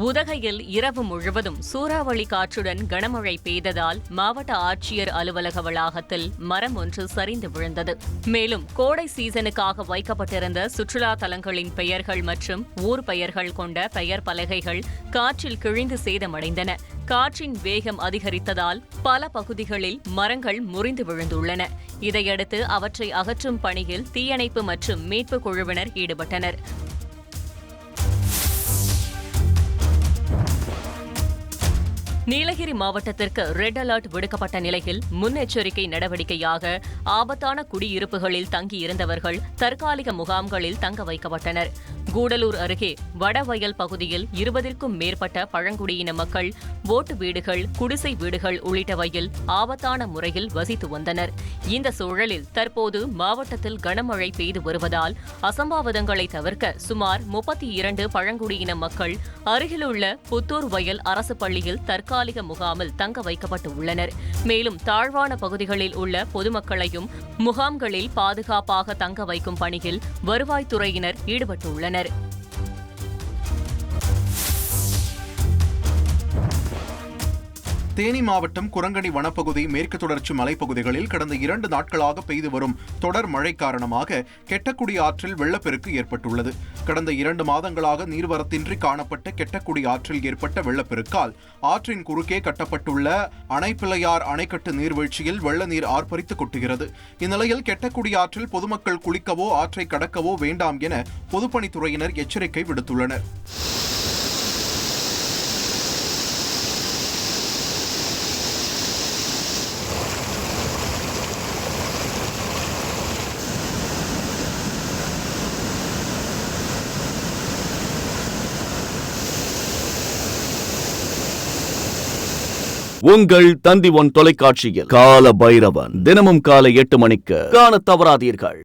உதகையில் இரவு முழுவதும் சூறாவளி காற்றுடன் கனமழை பெய்ததால் மாவட்ட ஆட்சியர் அலுவலக வளாகத்தில் மரம் ஒன்று சரிந்து விழுந்தது. மேலும் கோடை சீசனுக்காக வைக்கப்பட்டிருந்த சுற்றுலா தலங்களின் பெயர்கள் மற்றும் ஊர் பெயர்கள் கொண்ட பெயர் பலகைகள் காற்றில் கிழிந்து சேதமடைந்தன. காற்றின் வேகம் அதிகரித்ததால் பல பகுதிகளில் மரங்கள் முறிந்து விழுந்துள்ளன. இதையடுத்து அவற்றை அகற்றும் பணியில் தீயணைப்பு மற்றும் மீட்புக் குழுவினர் ஈடுபட்டனர். நீலகிரி மாவட்டத்திற்கு ரெட் அலர்ட் விடுக்கப்பட்ட நிலையில் முன்னெச்சரிக்கை நடவடிக்கையாக ஆபத்தான குடியிருப்புகளில் தங்கியிருந்தவர்கள் தற்காலிக முகாம்களில் தங்க வைக்கப்பட்டனர். கூடலூர் அருகே வடவயல் பகுதியில் இருபதிற்கும் மேற்பட்ட பழங்குடியின மக்கள் ஓட்டு வீடுகள் குடிசை வீடுகள் உள்ளிட்டவையில் ஆபத்தான முறையில் வசித்து வந்தனர். இந்த சூழலில் தற்போது மாவட்டத்தில் கனமழை பெய்து வருவதால் அசம்பாவிதங்களை தவிர்க்க சுமார் முப்பத்தி இரண்டு பழங்குடியின மக்கள் அருகிலுள்ள புத்தூர் வயல் அரசு பள்ளியில் தற்காலிக முகாமில் தங்க வைக்கப்பட்டு உள்ளனர் மேலும் தாழ்வான பகுதிகளில் உள்ள பொதுமக்களையும் முகாம்களில் பாதுகாப்பாக தங்க வைக்கும் பணியில் வருவாய்த்துறையினர் ஈடுபட்டுள்ளனர். தேனி மாவட்டம் குரங்கணி வனப்பகுதி மேற்கு தொடர்ச்சி மலைப்பகுதிகளில் கடந்த இரண்டு நாட்களாக பெய்து வரும் தொடர் மழை காரணமாக கெட்டக்குடி ஆற்றில் வெள்ளப்பெருக்கு ஏற்பட்டுள்ளது. கடந்த இரண்டு மாதங்களாக நீர்வரத்தின்றி காணப்பட்ட கெட்டக்குடி ஆற்றில் ஏற்பட்ட வெள்ளப்பெருக்கால் ஆற்றின் குறுக்கே கட்டப்பட்டுள்ள அணைப்பிள்ளையார் அணைக்கட்டு நீர்வீழ்ச்சியில் வெள்ள நீர் ஆர்ப்பரித்து கொட்டுகிறது. இந்நிலையில் கெட்டக்குடி ஆற்றில் பொதுமக்கள் குளிக்கவோ ஆற்றை கடக்கவோ வேண்டாம் என பொதுப்பணித்துறையினர் எச்சரிக்கை விடுத்துள்ளனர். உங்கள் தந்தி ஒன் தொலைக்காட்சியில். கால பைரவன் தினமும் காலை எட்டு மணிக்கு. காண தவறாதீர்கள்.